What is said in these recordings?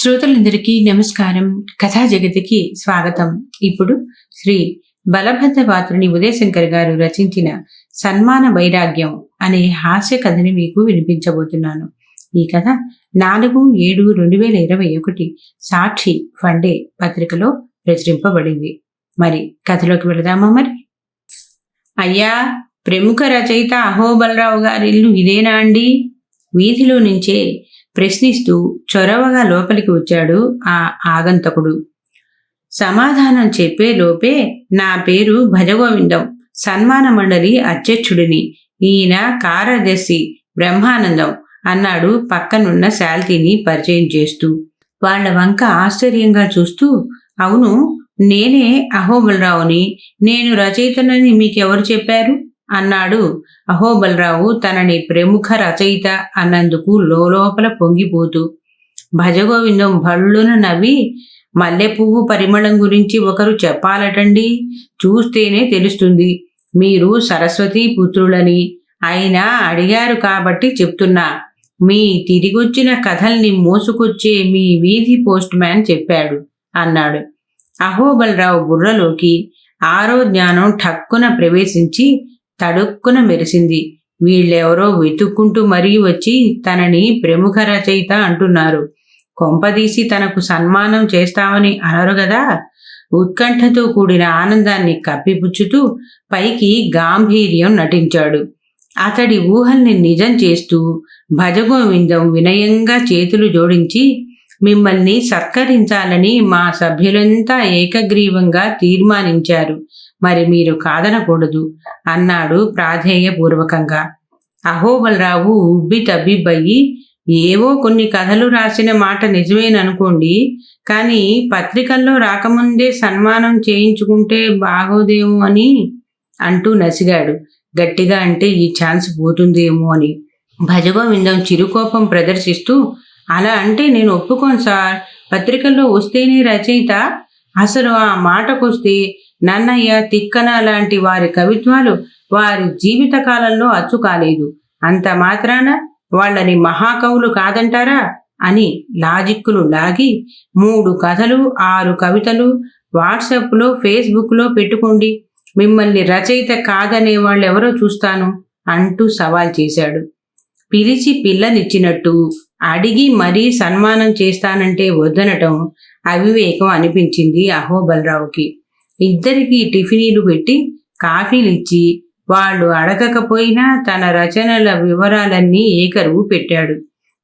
శ్రోతలందరికీ నమస్కారం. కథా జగతికి స్వాగతం. ఇప్పుడు శ్రీ బలభద్ర పాత్రుని ఉదయశంకర్ గారు రచించిన సన్మాన వైరాగ్యం అనే హాస్య కథని మీకు వినిపించబోతున్నాను. ఈ కథ నాలుగు ఏడు రెండు వేల ఇరవై ఒకటి సాక్షి ఫండే పత్రికలో ప్రచురింపబడింది. మరి కథలోకి వెళదామా మరి? అయ్యా ప్రముఖ రచయిత అహోబలరావు గారి ఇల్లు ఇదేనా అండి? వీధిలో నుంచే ప్రశ్నిస్తూ చొరవగా లోపలికి వచ్చాడు ఆ ఆగంతకుడు. సమాధానం చెప్పే లోపే నా పేరు భజగోవిందం సన్మాన మండలి అధ్యక్షుడిని. ఈయన కార్యదర్శి బ్రహ్మానందం అన్నాడు పక్కనున్న శాల్తీని పరిచయం చేస్తూ. వాళ్ళ వంక ఆశ్చర్యంగా చూస్తూ అవును నేనే అహోబలరావుని. నేను రచయితనని మీకెవరు చెప్పారు? అన్నాడు. అహోబలరావు తనని ప్రముఖ రచయిత అన్నందుకు లోపల పొంగిపోతూ భజగోవిందం భళ్ళును నవ్వి మల్లె పువ్వు పరిమళం గురించి ఒకరు చెప్పాలటండి చూస్తేనే తెలుస్తుంది మీరు సరస్వతి పుత్రులని. అయినా అడిగారు కాబట్టి చెప్తున్నా. మీ తిరిగొచ్చిన కథల్ని మోసుకొచ్చే మీ వీధి పోస్ట్ మ్యాన్ చెప్పాడు అన్నాడు. అహోబలరావు బుర్రలోకి ఆరో జ్ఞానం ఠక్కున ప్రవేశించి తడుక్కున మెరిసింది. వీళ్ళెవరో వెతుక్కుంటూ మరీ వచ్చి తనని ప్రముఖ రచయిత అంటున్నారు. కొంపదీసి తనకు సన్మానం చేస్తామని అనరు గదా? ఉత్కంఠతో కూడిన ఆనందాన్ని కప్పిపుచ్చుతూ పైకి గాంభీర్యం నటించాడు. అతడి ఊహల్ని నిజం చేస్తూ భజగోవిందం వినయంగా చేతులు జోడించి మిమ్మల్ని సత్కరించాలని మా సభ్యులంతా ఏకగ్రీవంగా తీర్మానించారు. మరి మీరు కాదనకూడదు అన్నాడు ప్రాధేయపూర్వకంగా. అహోబలరావు ఉబ్బి తబ్బిబ్బయి ఏవో కొన్ని కథలు రాసిన మాట నిజమేననుకోండి కానీ పత్రికల్లో రాకముందే సన్మానం చేయించుకుంటే బాగోదేమో అని అంటూ నసిగాడు. గట్టిగా అంటే ఈ ఛాన్స్ పోతుందేమో అని. భజగోవిందం చిరుకోపం ప్రదర్శిస్తూ అలా అంటే నేను ఒప్పుకోను సార్. పత్రికల్లో వస్తేనే రచయిత. అసలు ఆ మాటకొస్తే నన్నయ్య తిక్కన లాంటి వారి కవిత్వాలు వారి జీవిత కాలంలో అచ్చు కాలేదు. అంత మాత్రాన వాళ్ళని మహాకవులు కాదంటారా? అని లాజిక్కులు లాగి మూడు కథలు ఆరు కవితలు వాట్సాప్లో ఫేస్బుక్లో పెట్టుకోండి. మిమ్మల్ని రచయిత కాదనే వాళ్ళెవరో చూస్తాను అంటూ సవాల్ చేశాడు. పిలిచి పిల్లనిచ్చినట్టు అడిగి మరీ సన్మానం చేస్తానంటే వద్దనటం అవివేకం అనిపించింది అహోబలరావుకి. ఇద్దరికి టిఫినీలు పెట్టి కాఫీలు ఇచ్చి వాళ్ళు అడగకపోయినా తన రచనల వివరాలన్నీ ఏకరువు పెట్టాడు.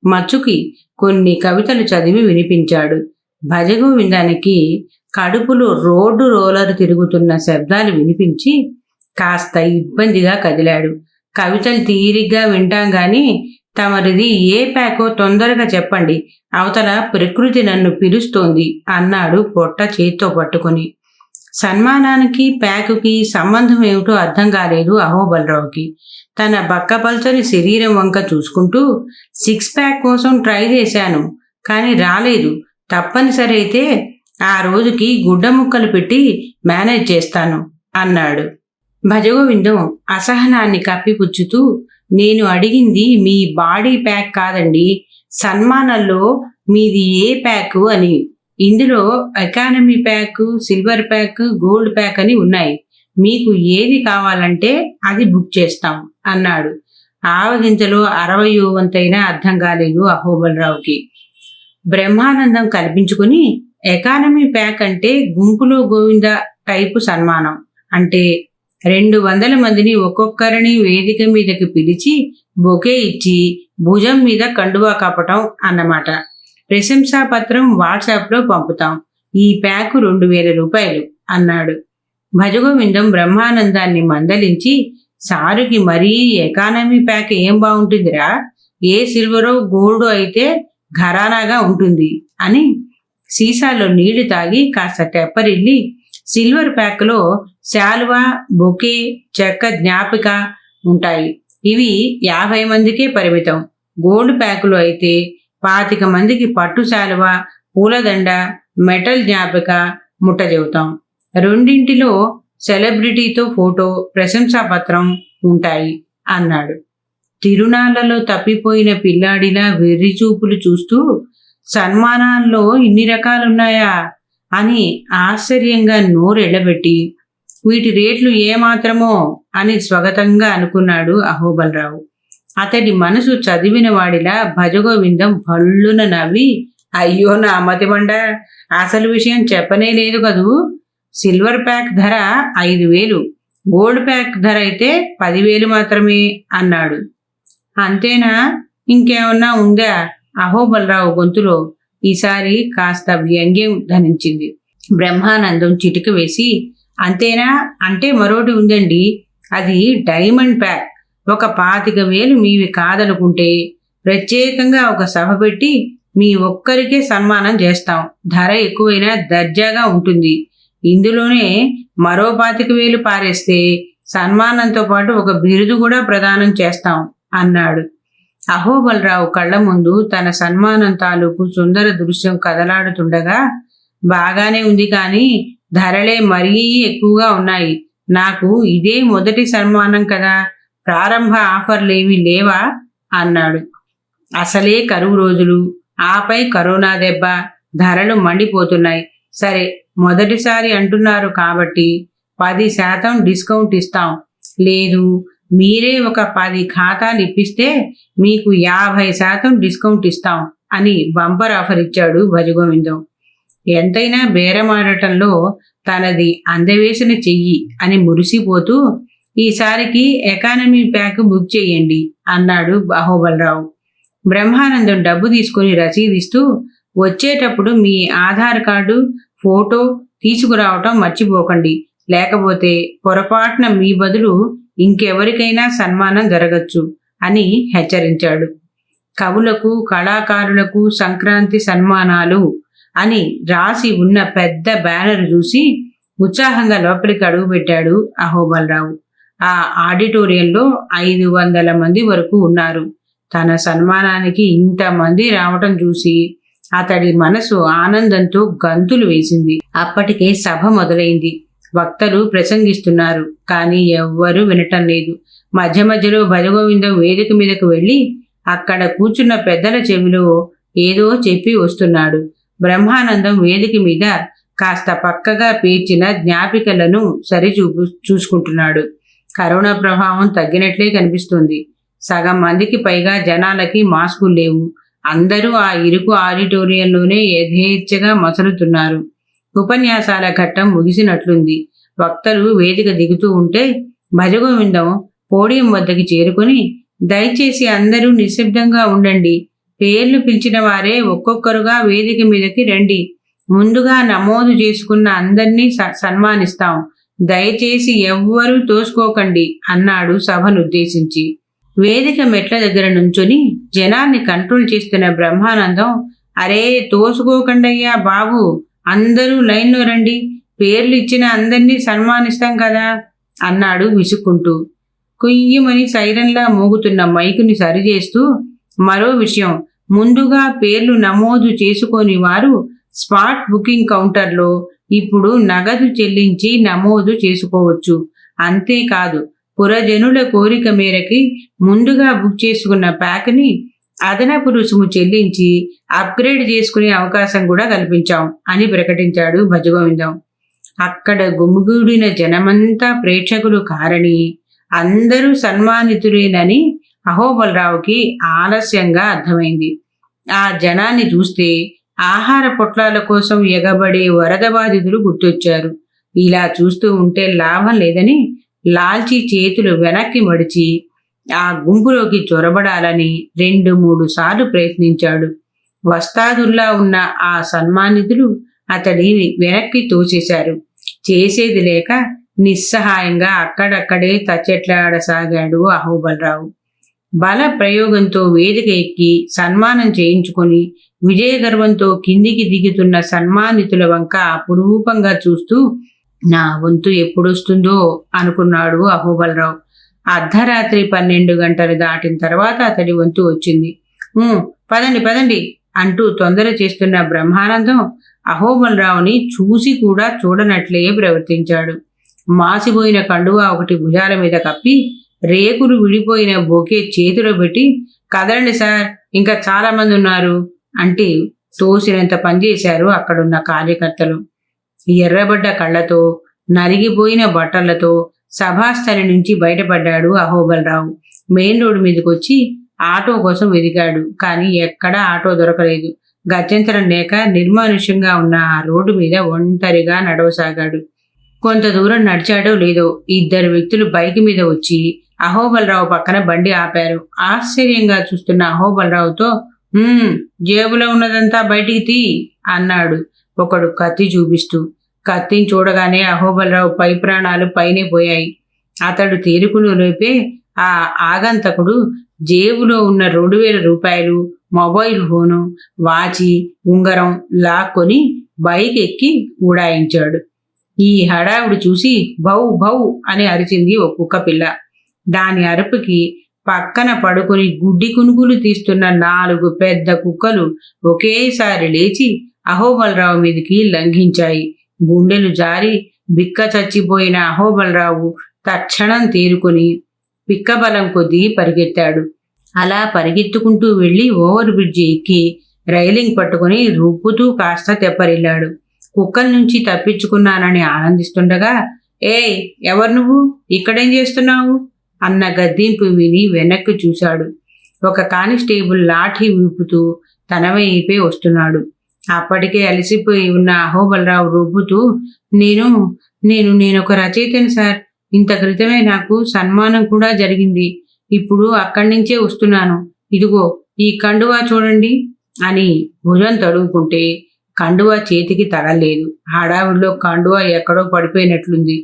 మచ్చుకి కొన్ని కవితలు చదివి వినిపించాడు. భజగోవిందానికి కడుపులో రోడ్డు రోలర్ తిరుగుతున్న శబ్దాలు వినిపించి కాస్త ఇబ్బందిగా కదిలాడు. కవితలు తీరిగ్గా వింటాం కానీ తమరిది ఏ ప్యాకో తొందరగా చెప్పండి. అవతల ప్రకృతి నన్ను పిలుస్తోంది అన్నాడు పొట్ట చేత్తో పట్టుకొని. సన్మానానికి ప్యాకుకి సంబంధం ఏమిటో అర్థం కాలేదు అహోబలరావుకి. తన బక్కపల్చని శరీరం వంక చూసుకుంటూ సిక్స్ ప్యాక్ కోసం ట్రై చేశాను కానీ రాలేదు. తప్పనిసరి అయితే ఆ రోజుకి గుడ్డ ముక్కలు పెట్టి మేనేజ్ చేస్తాను అన్నాడు. భజగోవిందం అసహనాన్ని కప్పిపుచ్చుతూ నేను అడిగింది మీ బాడీ ప్యాక్ కాదండి సన్మానంలో మీది ఏ ప్యాకు అని. ఇందులో economy pack silver pack gold pack అని ఉన్నాయి. మీకు ఏది కావాలంటే అది బుక్ చేస్తాం అన్నాడు. ఆవగింతలో అరవై వంతైనా అర్థం కాలేదు అహోబలరావుకి బ్రహ్మానందం కల్పించుకుని ఎకానమీ ప్యాక్ అంటే గుంపులో గోవింద టైపు సన్మానం అంటే రెండు వందల మందిని ఒక్కొక్కరిని వేదిక మీదకి పిలిచి బొకే ఇచ్చి భుజం మీద కండువా కప్పటం అన్నమాట. ప్రశంసా పత్రం వాట్సాప్లో పంపుతాం. ఈ ప్యాకు రెండు వేల రూపాయలు అన్నాడు. భజగోవిందం బ్రహ్మానందాన్ని మందలించి సారుకి మరీ ఎకానమీ ప్యాక్ ఏం బాగుంటుందిరా? ఏ సిల్వరో గోల్డ్ అయితే ఘరానాగా ఉంటుంది అని సీసాలో నీళ్ళు తాగి కాస్త టెప్పరిల్లి సిల్వర్ ప్యాక్లో శాలువా బొకే చెక్క జ్ఞాపిక ఉంటాయి. ఇవి యాభై మందికే పరిమితం. గోల్డ్ ప్యాకులు అయితే పాతిక మందికి పట్టు శాలువ పూలదండ మెటల్ జ్ఞాపిక ముట్ట చెబుతాం. రెండింటిలో సెలబ్రిటీతో ఫోటో ప్రశంసాపత్రం ఉంటాయి అన్నాడు. తిరునాళ్ళలో తప్పిపోయిన పిల్లాడిలా వెర్రి చూపులు చూస్తూ సన్మానాల్లో ఇన్ని రకాలున్నాయా? అని ఆశ్చర్యంగా నోరెళ్ళబెట్టి వీటి రేట్లు ఏమాత్రమో అని స్వగతంగా అనుకున్నాడు అహోబలరావు. అతడి మనసు చదివిన వాడిలా భజగోవిందం భళ్ళున నవ్వి అయ్యో నా మతిమండ అసలు విషయం చెప్పనే లేదు కదూ? సిల్వర్ ప్యాక్ ధర ఐదు వేలు గోల్డ్ ప్యాక్ ధర అయితే పదివేలు మాత్రమే అన్నాడు. అంతేనా? ఇంకేమన్నా ఉందా? అహోబలరావు గొంతులో ఈసారి కాస్త వ్యంగ్యం ధనించింది. బ్రహ్మానందం చిటిక వేసి అంతేనా? అంటే మరోటి ఉందండి. అది డైమండ్ ప్యాక్. ఒక పాతిక వేలు మీవి కాదనుకుంటే ప్రత్యేకంగా ఒక సభ పెట్టి మీ ఒక్కరికే సన్మానం చేస్తాం. ధర ఎక్కువైనా దర్జాగా ఉంటుంది. ఇందులోనే మరో పాతిక వేలు పారేస్తే సన్మానంతో పాటు ఒక బిరుదు కూడా ప్రదానం చేస్తాం అన్నాడు. అహోబలరావు కళ్ళ ముందు తన సన్మానం తాలూకు సుందర దృశ్యం కదలాడుతుండగా బాగానే ఉంది కానీ ధరలే మరీ ఎక్కువగా ఉన్నాయి. నాకు ఇదే మొదటి సన్మానం కదా. ప్రారంభ ఆఫర్లేమీ లేవా? అన్నాడు. అసలే కరువు రోజులు. ఆపై కరోనా దెబ్బ ధరలు మండిపోతున్నాయి. సరే మొదటిసారి అంటున్నారు కాబట్టి పది శాతం డిస్కౌంట్ ఇస్తాం. లేదు మీరే ఒక పది ఖాతాలు ఇప్పిస్తే మీకు యాభై శాతం డిస్కౌంట్ ఇస్తాం అని బంపర్ ఆఫర్ ఇచ్చాడు భజగోవిందం. ఎంతైనా బేరమాడటంలో తనది అందవేసిన చెయ్యి అని మురిసిపోతూ ఈసారికి ఎకానమీ ప్యాక్ బుక్ చేయండి అన్నాడు బాహోబలరావు. బ్రహ్మానందం డబ్బు తీసుకుని రసీదిస్తూ వచ్చేటప్పుడు మీ ఆధార్ కార్డు ఫోటో తీసుకురావటం మర్చిపోకండి. లేకపోతే పొరపాటున మీ బదులు ఇంకెవరికైనా సన్మానం జరగచ్చు అని హెచ్చరించాడు. కవులకు కళాకారులకు సంక్రాంతి సన్మానాలు అని రాసి ఉన్న పెద్ద బ్యానర్ చూసి ఉత్సాహంగా లోపలికి అడుగుపెట్టాడు అహోబలరావు. ఆ ఆడిటోరియంలో ఐదు వందల మంది వరకు ఉన్నారు. తన సన్మానానికి ఇంతమంది రావటం చూసి అతడి మనసు ఆనందంతో గంతులు వేసింది. అప్పటికే సభ మొదలైంది. వక్తలు ప్రసంగిస్తున్నారు కానీ ఎవ్వరూ వినటం లేదు. మధ్య మధ్యలో భజగోవిందం వేదిక మీదకు వెళ్ళి అక్కడ కూర్చున్న పెద్దల చెవిలో ఏదో చెప్పి వస్తున్నాడు. బ్రహ్మానందం వేదిక మీద కాస్త పక్కగా పేర్చిన జ్ఞాపికలను సరిచూపు చూసుకుంటున్నాడు. కరోనా ప్రభావం తగ్గినట్లే కనిపిస్తుంది. సగం మందికి పైగా జనాలకి మాస్కులు లేవు. అందరూ ఆ ఇరుకు ఆడిటోరియంలోనే యథేచ్ఛగా మసలుతున్నారు. ఉపన్యాసాల ఘట్టం ముగిసినట్లుంది. వక్తలు వేదిక దిగుతూ ఉంటే భజగోవిందం పోడియం వద్దకి చేరుకొని దయచేసి అందరూ నిశ్శబ్దంగా ఉండండి. పేర్లు పిలిచిన వారే ఒక్కొక్కరుగా వేదిక మీదకి రండి. ముందుగా నమోదు చేసుకున్న అందరినీ సన్మానిస్తాం. దయచేసి ఎవ్వరూ తోసుకోకండి అన్నాడు సభనుద్దేశించి వేదిక మెట్ల దగ్గర నుంచుని జనాన్ని కంట్రోల్ చేస్తున్న బ్రహ్మానందం అరే తోసుకోకండయ్యా బాబు అందరూ లైన్లో రండి. పేర్లు ఇచ్చిన అందరినీ సన్మానిస్తాం కదా అన్నాడు విసుక్కుంటూ. కుయ్యమని సైరన్లా మోగుతున్న మైకుని సరిచేస్తూ మరో విషయం. ముందుగా పేర్లు నమోదు చేసుకొని వారు స్పాట్ బుకింగ్ కౌంటర్లో ఇప్పుడు నగదు చెల్లించి నమోదు చేసుకోవచ్చు. అంతేకాదు పురజనుల కోరిక మేరకి ముందుగా బుక్ చేసుకున్న ప్యాక్ని అదనపు రుసుము చెల్లించి అప్గ్రేడ్ చేసుకునే అవకాశం కూడా కల్పించాం అని ప్రకటించాడు భజగోవిందం. అక్కడ గుమిగూడిన జనమంతా ప్రేక్షకులు కారని అందరూ సన్మానితులేనని అహోబలరావుకి ఆలస్యంగా అర్థమైంది. ఆ జనాన్ని చూస్తే ఆహార పొట్లాల కోసం ఎగబడే వరద బాధితులు గుర్తొచ్చారు. ఇలా చూస్తూ ఉంటే లాభం లేదని లాల్చి చేతులు వెనక్కి మడిచి ఆ గుంపులోకి చొరబడాలని రెండు మూడు సార్లు ప్రయత్నించాడు. వస్తాదుల్లా ఉన్న ఆ సన్మానితులు అతడిని వెనక్కి తోసేశారు. చేసేది లేక నిస్సహాయంగా అక్కడక్కడే తచ్చెట్లాడసాగాడు అహోబలరావు. బల ప్రయోగంతో వేదిక ఎక్కి సన్మానం చేయించుకొని విజయగర్వంతో కిందికి దిగుతున్న సన్మానితుల వంక అపురూపంగా చూస్తూ నా వంతు ఎప్పుడొస్తుందో అనుకున్నాడు అహోబలరావు. అర్ధరాత్రి పన్నెండు గంటలు దాటిన తర్వాత అతడి వంతు వచ్చింది. పదండి పదండి అంటూ తొందర చేస్తున్న బ్రహ్మానందం అహోబలరావుని చూసి కూడా చూడనట్లే ప్రవర్తించాడు. మాసిపోయిన కండువా ఒకటి భుజాల మీద కప్పి రేకులు విడిపోయిన బొకే చేతిలో పెట్టి కదలండి సార్ ఇంకా చాలా మంది ఉన్నారు అంటే తోసినంత పనిచేశారు అక్కడున్న కార్యకర్తలు. ఎర్రబడ్డ కళ్ళతో నరిగిపోయిన బట్టలతో సభాస్థలి నుంచి బయటపడ్డాడు అహోబలరావు. మెయిన్ రోడ్డు మీదకి వచ్చి ఆటో కోసం వెదిగాడు కానీ ఎక్కడా ఆటో దొరకలేదు. గత్యంతరం లేక నిర్మానుష్యంగా ఉన్న ఆ రోడ్డు మీద ఒంటరిగా నడవసాగాడు. కొంత దూరం నడిచాడో లేదో ఇద్దరు వ్యక్తులు బైక్ మీద వచ్చి అహోబలరావు పక్కన బండి ఆపారు. ఆశ్చర్యంగా చూస్తున్న అహోబలరావుతో జేబులో ఉన్నదంతా బయటికి తీ అన్నాడు ఒకడు కత్తి చూపిస్తూ. కత్తిని చూడగానే అహోబలరావు పై ప్రాణాలు పైనే పోయాయి. అతడు తేరుకుని రేపే ఆ ఆగంతకుడు జేబులో ఉన్న రెండు వేల రూపాయలు మొబైల్ ఫోను వాచి ఉంగరం లాక్కొని బైక్ ఎక్కి ఉడాయించాడు ఈ హడావుడు చూసి భౌ భౌ అని అరిచింది ఒక కుక్క పిల్ల. దాని అరుపుకి పక్కన పడుకొని గుడ్డి కునుగులు తీస్తున్న నాలుగు పెద్ద కుక్కలు ఒకేసారి లేచి అహోబలరావు మీదికి లంఘించాయి. గుండెలు జారి బిక్క చచ్చిపోయిన అహోబలరావు తక్షణం తేరుకొని పిక్కబలం కొద్దీ పరిగెత్తాడు. అలా పరిగెత్తుకుంటూ వెళ్ళి ఓవర్ బ్రిడ్జి ఎక్కి రైలింగ్ పట్టుకుని రుబ్బుతూ కాస్త తెప్పరిల్లాడు. కుక్కల నుంచి తప్పించుకున్నానని ఆనందిస్తుండగా ఏయ్ ఎవరు నువ్వు? ఇక్కడేం చేస్తున్నావు? అన్న గద్దింపు విని వెనక్కి చూశాడు. ఒక కానిస్టేబుల్ లాఠీ ఊపుతూ తన వైపే వస్తున్నాడు. అప్పటికే అలసిపోయి ఉన్న అహోబలరావు రుబ్బుతూ నేను నేను నేను ఒక సార్. ఇంత క్రితమే నాకు సన్మానం కూడా జరిగింది. ఇప్పుడు అక్కడి నుంచే వస్తున్నాను. ఇదిగో ఈ కండువా చూడండి అని భుజం తడువుకుంటే కండువా చేతికి తగలేదు హడావుడిలో కండువా ఎక్కడో పడిపోయినట్లుంది.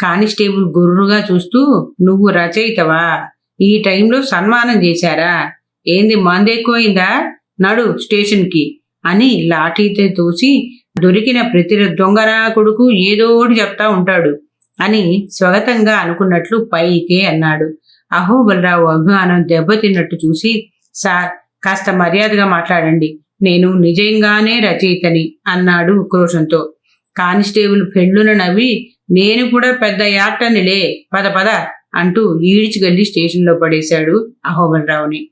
కానిస్టేబుల్ గుర్రుగా చూస్తూ నువ్వు రచయితవా? ఈ టైంలో సన్మానం చేశారా? ఏంది మందెక్కువైందా నడు స్టేషన్కి అని లాఠీతో తోసి దొరికిన ప్రతి దొంగనా కొడుకు ఏదో ఒకటి చెప్తా ఉంటాడు అని స్వాగతంగా అనుకున్నట్లు పైకే అన్నాడు. అహోబలరావు అభిమానం దెబ్బతిన్నట్టు చూసి సార్ కాస్త మర్యాదగా మాట్లాడండి. నేను నిజంగానే రచయితని అన్నాడు ఉక్రోషంతో కానిస్టేబుల్ పెళ్ళున నవ్వి నేను కూడా పెద్ద యాక్టర్నిలే పద పద అంటూ ఈడ్చికెళ్ళి స్టేషన్లో పడేశాడు అహోబలరావుని.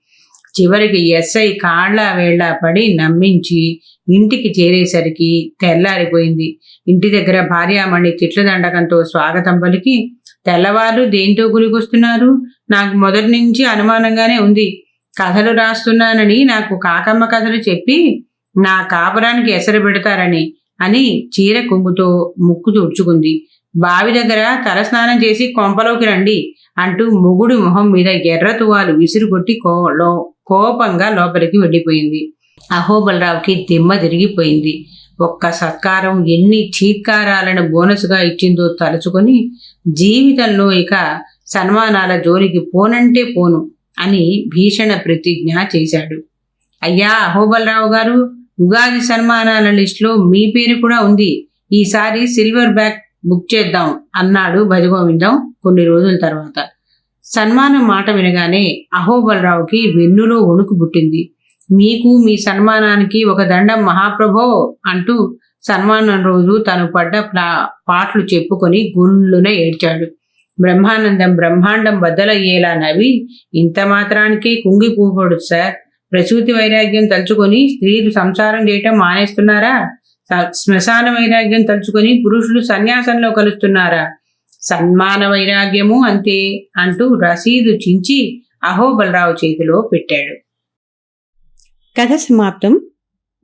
చివరికి ఎస్ఐ కాళ్ళ వేళ్ళ పడి నమ్మించి ఇంటికి చేరేసరికి తెల్లారిపోయింది. ఇంటి దగ్గర భార్యామణి తిట్ల దండకంతో స్వాగతం పలికి తెల్లవారు దేంతో గురికొస్తున్నారు? నాకు మొదటి నుంచి అనుమానంగానే ఉంది. కథలు రాస్తున్నానని నాకు కాకమ్మ కథలు చెప్పి నా కాపురానికి ఎసరు పెడతారని అని చీర కొంగుతో ముక్కు తుడుచుకుంది. బావి దగ్గర తలస్నానం చేసి కొంపలోకి రండి అంటూ మొగుడి మొహం మీద ఎర్ర తువాలు విసిరుగొట్టి కో లో కోపంగా లోపలికి వెళ్ళిపోయింది. అహోబలరావుకి దిమ్మ తిరిగిపోయింది. ఒక్క సత్కారం ఎన్ని చీత్కారాలను బోనస్గా ఇచ్చిందో తలుచుకొని జీవితంలో ఇక సన్మానాల జోలికి పోనంటే పోను అని భీషణ ప్రతిజ్ఞ చేశాడు. అయ్యా అహోబలరావు గారు ఉగాది సన్మానాల లిస్టులో మీ పేరు కూడా ఉంది. ఈసారి సిల్వర్ బ్యాగ్ బుక్ చేద్దాం అన్నాడు భజగోవిందం కొన్ని రోజుల తర్వాత. సన్మానం మాట వినగానే అహోబలరావుకి వెన్నులో వణుకు పుట్టింది. మీకు మీ సన్మానానికి ఒక దండం మహాప్రభో అంటూ సన్మానం రోజు తను పడ్డ ప్లా- పాటలు చెప్పుకొని గుళ్ళున ఏడ్చాడు. బ్రహ్మానందం బ్రహ్మాండం బద్దలయ్యేలా నవ్వి ఇంత మాత్రానికే కుంగిపోకూడదు సార్. ప్రసూతి వైరాగ్యం తలుచుకొని స్త్రీలు సంసారం చేయటం మానేస్తున్నారా? శ్మశాన వైరాగ్యం తలుచుకొని పురుషులు సన్యాసంలో కలుస్తున్నారా? సన్మాన వైరాగ్యము అంతే అంటూ రసీదు చించి అహోబలరావు చేతిలో పెట్టాడు. కథ సమాప్తం.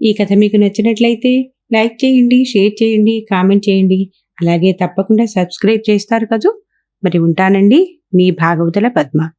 ఈ కథ మీకు నచ్చినట్లయితే లైక్ చేయండి షేర్ చేయండి కామెంట్ చేయండి. అలాగే తప్పకుండా సబ్స్క్రైబ్ చేస్తారు కదూ. మరి ఉంటానండి. మీ భాగవతుల పద్మ.